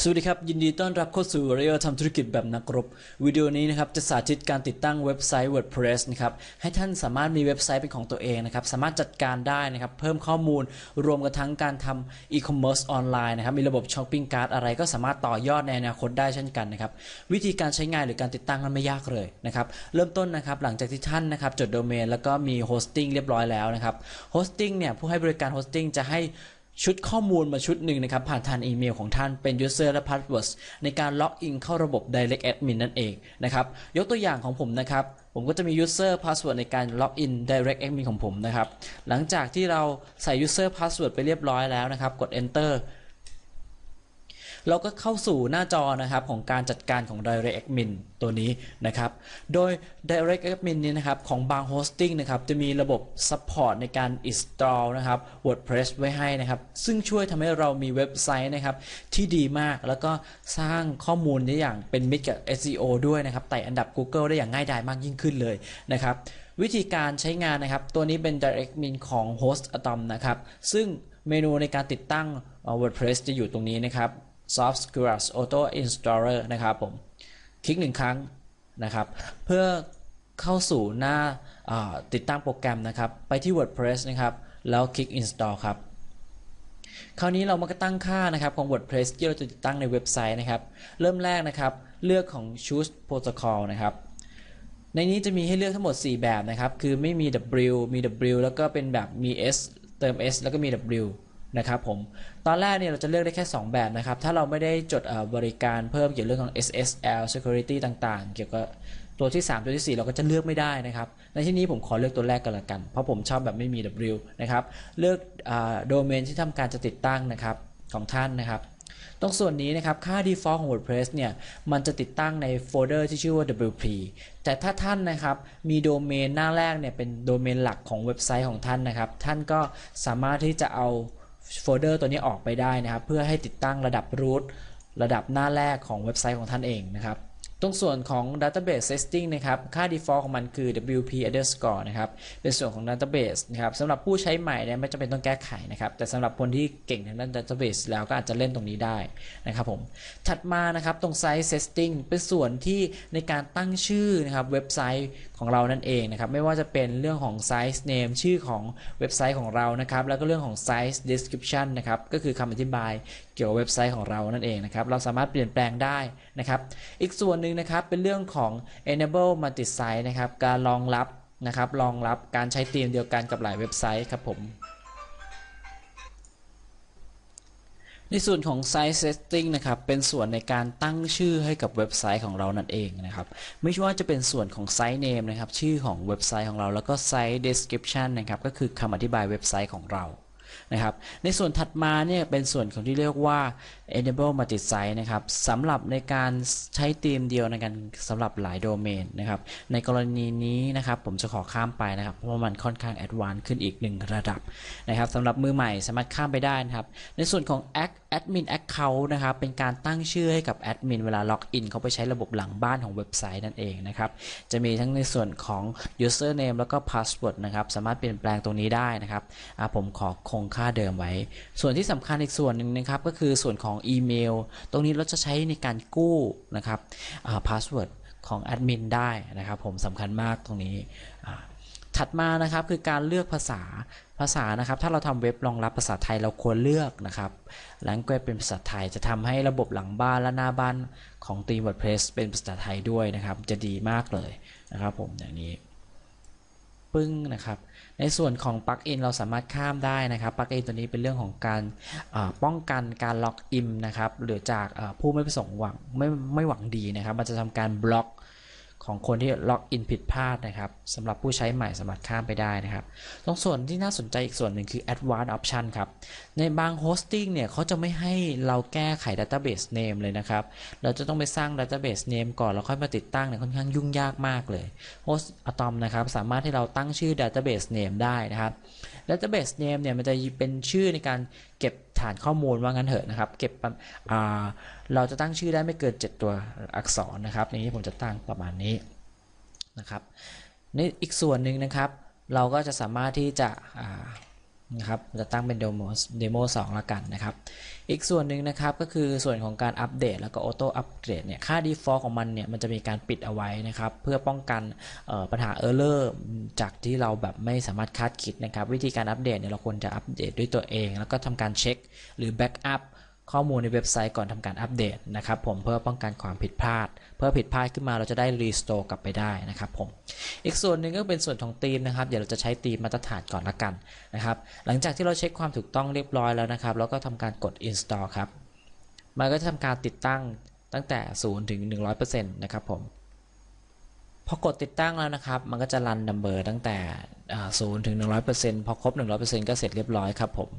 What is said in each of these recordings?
สวัสดีครับ ยินดีต้อนรับเข้าสู่เรียลทำธุรกิจแบบนักรบ วิดีโอนี้นะครับจะสาธิตการติดตั้งเว็บไซต์ WordPress นะครับให้ท่านสามารถมีเว็บไซต์เป็นของตัวเองนะครับสามารถจัดการได้นะครับเพิ่มข้อมูลรวมกันทั้งการทำอีคอมเมิร์ซออนไลน์นะครับมีระบบช้อปปิ้งการ์ดอะไรก็สามารถต่อยอดในอนาคตได้เช่นกันนะครับวิธีการใช้งานหรือการติดตั้งนั้นไม่ยากเลยนะครับเริ่มต้นนะครับหลังจากที่ท่านนะครับจดโดเมนแล้วก็มีโฮสติ้งเรียบร้อยแล้วนะครับโฮสติ้งเนี่ยผู้ให้บริการโฮสติ้งจะให้ ชุดข้อมูลมาชุดหนึ่งนะครับ ผ่านทางอีเมลของท่านเป็น user และ password ในการล็อกอินเข้าระบบ direct admin นั่นเองนะครับ ยกตัวอย่างของผมนะครับ ผมก็จะมี user password ในการล็อกอิน direct admin ของผมนะครับ หลังจากที่เราใส่ user password ไปเรียบร้อยแล้วนะครับ กด enter เราก็เข้าสู่หน้าจอนะครับของการจัดการของ Direct Admin ตัวนี้นะครับ โดย Direct Admin นี้นะครับของบาง Hosting นะครับจะมีระบบ Support ในการ install นะครับ WordPress ไว้ให้นะครับ ซึ่งช่วยทำให้เรามีเว็บไซต์นะครับที่ดีมากแล้วก็สร้างข้อมูลได้อย่างเป็นมิตรกับ SEO ด้วยนะครับไต่อันดับ Google ได้อย่างง่ายดายมากยิ่งขึ้นเลยนะครับวิธีการใช้งานนะครับ ตัวนี้เป็น Direct Admin ของ Host Atom นะครับ ซึ่งเมนูในการติดตั้งเอ่อ WordPress จะอยู่ตรงนี้นะครับ Soft Scratch Auto Installer นะครับผม คลิกหนึ่งครั้งนะครับ เพื่อเข้าสู่หน้าาติดตั้งโปรแกรมนะครับ ไปที่ WordPress นะครับ แล้วคลิก Install ครับ คราวนี้เรามาก็ตั้งค่านะครับของ WordPress ที่เราจะติดตั้งในเว็บไซต์นะครับ เริ่มแรกนะครับ เลือกของ Choose Protocol นะครับในนี้จะมีให้เลือกทั้งหมด 4 แบบนะครับ คือไม่มี W มี W แล้วก็เป็นแบบมี S เติม S แล้วก็มี W นะครับผม ตอนแรกเนี่ยเราจะเลือกได้แค่ 2 แบบนะครับ ถ้าเราไม่ได้จดบริการเพิ่มเกี่ยวกับเรื่องของ SSL Security ต่างๆ เกี่ยวกับตัวที่ 3 ตัวที่ 4 เราก็จะเลือกไม่ได้นะครับ ในที่นี้ผมขอเลือกตัวแรกกันละกัน เพราะผมชอบแบบไม่มี W นะครับ เลือกโดเมนที่ทำการจะติดตั้งนะครับของท่านนะครับตรงส่วนนี้นะครับ ค่า default ของ WordPress เนี่ย มันจะติดตั้งในโฟลเดอร์ที่ชื่อว่า WP แต่ถ้าท่านนะครับ มีโดเมนหน้าแรกเนี่ย เป็นโดเมนหลักของเว็บไซต์ของท่านนะครับ ท่านก็สามารถที่จะเอา โฟลเดอร์ตัวนี้ออกไปได้นะครับ เพื่อให้ติดตั้งระดับ root ระดับหน้าแรกของเว็บไซต์ของท่านเองนะครับ ตรงส่วนของ database setting นะครับ ค่า default ของมันคือ wp underscore นะครับ เป็นส่วนของ database นะครับสำหรับผู้ใช้ใหม่เนี่ยไม่จำเป็นต้องแก้ไขนะครับ แต่สำหรับคนที่เก่งทางด้าน database แล้วก็อาจจะเล่นตรงนี้ได้นะครับผม ถัดมานะครับตรง size setting เป็นส่วนที่ในการตั้งชื่อนะครับเว็บไซต์ของเรานั่นเองนะครับ ไม่ว่าจะเป็นเรื่องของ size name ชื่อของเว็บไซต์ของเรานะครับ แล้วก็เรื่องของ size description นะครับ ก็คือคำอธิบายเกี่ยวกับเว็บไซต์ของเรานั่นเองนะครับ เราสามารถเปลี่ยนแปลงได้นะครับ อีกส่วนหนึ่งนะครับเป็นเรื่องของ enable multi site นะครับการรองรับนะครับรองรับการใช้ธีมเดียวกันกับหลายเว็บไซต์ครับผมในส่วนของ Site Setting นะครับ เป็นส่วนในการตั้งชื่อให้กับเว็บไซต์ของเรานั่นเองนะครับ ไม่ว่าจะเป็นส่วนของ Site Name นะครับ ชื่อของเว็บไซต์ของเรา แล้วก็ Site Description นะครับ ก็คือคำอธิบายเว็บไซต์ของเรา นะครับ ในส่วนถัดมาเนี่ยเป็นส่วนของที่เรียกว่า enable multi site นะครับสำหรับในการใช้ธีมเดียวในการสำหรับหลายโดเมนนะครับ ในกรณีนี้นะครับผมจะขอข้ามไปนะครับ เพราะมันค่อนข้างแอดวานซ์ขึ้นอีกหนึ่งระดับนะครับสำหรับมือใหม่สามารถข้ามไปได้นะครับ ในส่วนของ Act Admin Account นะครับเป็นการตั้งชื่อให้กับแอดมินเวลาล็อกอินเขาไปใช้ระบบหลังบ้านของเว็บไซต์นั่นเองนะครับ จะมีทั้งในส่วนของ username แล้วก็ password นะครับสามารถเปลี่ยนแปลงตรงนี้ได้นะครับผมขอคงค่าเดิมไว้ ส่วนที่สำคัญอีกส่วนหนึ่งนะครับก็คือส่วนของอีเมล ตรงนี้เราจะใช้ในการกู้นะครับอ่า password ของแอดมินได้นะครับผมสำคัญมากตรงนี้ ถัดมานะครับคือการเลือกภาษาภาษานะครับ ถ้าเราทำเว็บรองรับภาษาไทยเราควรเลือกนะครับ language เป็นภาษาไทยจะทำให้ระบบหลังบ้านและหน้าบ้านของตีม WordPress เป็นภาษาไทยด้วยนะครับ จะดีมากเลยนะครับผมอย่างนี้ ปึ้งนะครับ ในส่วนของปลั๊กอินเราสามารถข้ามได้นะครับปลั๊กอินตัวนี้เป็นเรื่องของการป้องกันการล็อกอินนะครับหรือจากผู้ไม่ประสงค์หวังไม่ไม่หวังดีนะครับ มันจะทำการบล็อก ของคนที่ล็อกอินผิดพลาดนะครับสำหรับผู้ใช้ใหม่สามารถข้ามไปได้นะครับ ตรงส่วนที่น่าสนใจอีกส่วนหนึ่งคือ Advanced Option ครับ ในบาง Hosting เนี่ยเขาจะไม่ให้เราแก้ไข Database Name เลยนะครับ เราจะต้องไปสร้าง Database Name ก่อนแล้วค่อยมาติดตั้งเนี่ยค่อนข้างยุ่งยากมากเลย Host Atom นะครับสามารถให้เราตั้งชื่อ Database Name ได้นะครับ Database Name เนี่ยมันจะเป็นชื่อในการเก็บฐานข้อมูลว่างั้นเถอะนะครับ เก็บเราจะตั้งชื่อได้ไม่เกิน 7 ตัวอักษรนะครับในนี้ผมจะตั้งประมาณนี้นะครับในอีกส่วนหนึ่งนะครับ เราก็จะสามารถที่จะ นะครับจะตั้งเป็นเดโมเดโมสองละกันนะครับ อีกส่วนหนึ่งนะครับก็คือส่วนของการอัปเดตแล้วก็ออโต้อัปเดตเนี่ยค่า default ของมันเนี่ยมันจะมีการปิดเอาไว้นะครับ เพื่อป้องกันปัญหา error จากที่เราแบบไม่สามารถคาดคิดนะครับ วิธีการอัปเดตเนี่ยเราควรจะอัปเดตด้วยตัวเอง แล้วก็ทำการเช็คหรือ backup ข้อมูลในเว็บไซต์ก่อนทำการอัปเดตนะครับผมเพื่อป้องกันความผิดพลาด เพื่อผิดพลาดขึ้นมาเราจะได้รีสโตร์กลับไปได้นะครับผมอีกส่วนหนึ่งก็เป็นส่วนของธีมนะครับ เดี๋ยวเราจะใช้ธีมมาตรฐานก่อนละกันนะครับหลังจากที่เราเช็คความถูกต้องเรียบร้อยแล้วนะครับเราก็ทำการกด install ครับมันก็จะทำการติดตั้งตั้งแต่ 0 ถึง 100%นะครับผมพอกดติดตั้งแล้วนะครับ มันก็จะรันนัมเบอร์ตั้งแต่ 0 ถึง 100%พอครบ 100%ก็เสร็จเรียบร้อยครับผม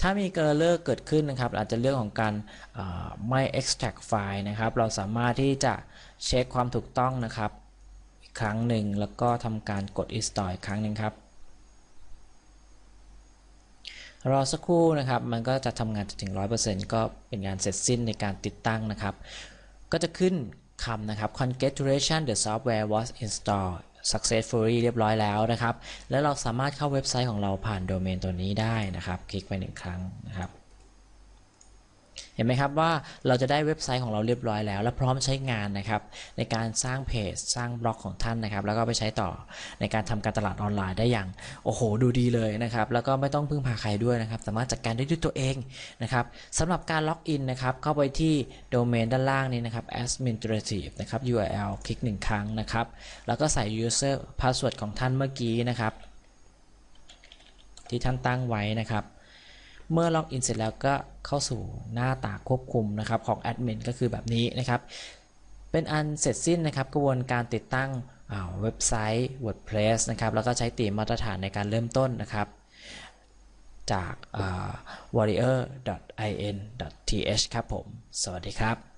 ถ้ามีเกอร์เลอร์เกิดขึ้นนะครับอาจจะเรื่องของการาไม่ extract ไฟล์นะครับ เราสามารถที่จะเช็คความถูกต้องนะครับอีกครั้งหนึ่งแล้วก็ทำการกด install อีกครั้งหนึ่งครับรอสักครู่นะครับ มันก็จะทำงานจนถึง 100%ก็เป็นงานเสร็จสิ้นในการติดตั้งนะครับ ก็จะขึ้นคำนะครับ congratulations the software was installed successfully เรียบร้อยแล้วนะครับ แล้วเราสามารถเข้าเว็บไซต์ของเราผ่านโดเมนตัวนี้ได้นะครับ คลิกไปหนึ่งครั้งนะครับ ห็นไหมครับว่าเราจะได้เว็บไซต์ของเราเรียบร้อยแล้ว และพร้อมใช้งานนะครับในการสร้างเพจสร้างบล็อกของท่านนะครับ แล้วก็ไปใช้ต่อในการทำการตลาดออนไลน์ได้อย่างโอ้โห ดูดีเลยนะครับ แล้วก็ไม่ต้องพึ่งพาใครด้วยนะครับ สามารถจัดการได้ด้วยตัวเองนะครับสำหรับการล็อกอินนะครับ เข้าไปที่โดเมนด้านล่างนี้นะครับ administrative นะครับ URL คลิกหนึ่งครั้งนะครับ แล้วก็ใส่ user password ของท่านเมื่อกี้นะครับ ที่ท่านตั้งไว้นะครับ เมื่อล็อกอินเสร็จแล้วก็เข้าสู่หน้าตาควบคุมนะครับของแอดมินก็คือแบบนี้นะครับ เป็นอันเสร็จสิ้นนะครับกระบวนการติดตั้งเว็บไซต์ WordPress นะครับแล้วก็ใช้ตีมมาตรฐานในการเริ่มต้นนะครับ จาก warrior.in.th ครับผม สวัสดีครับ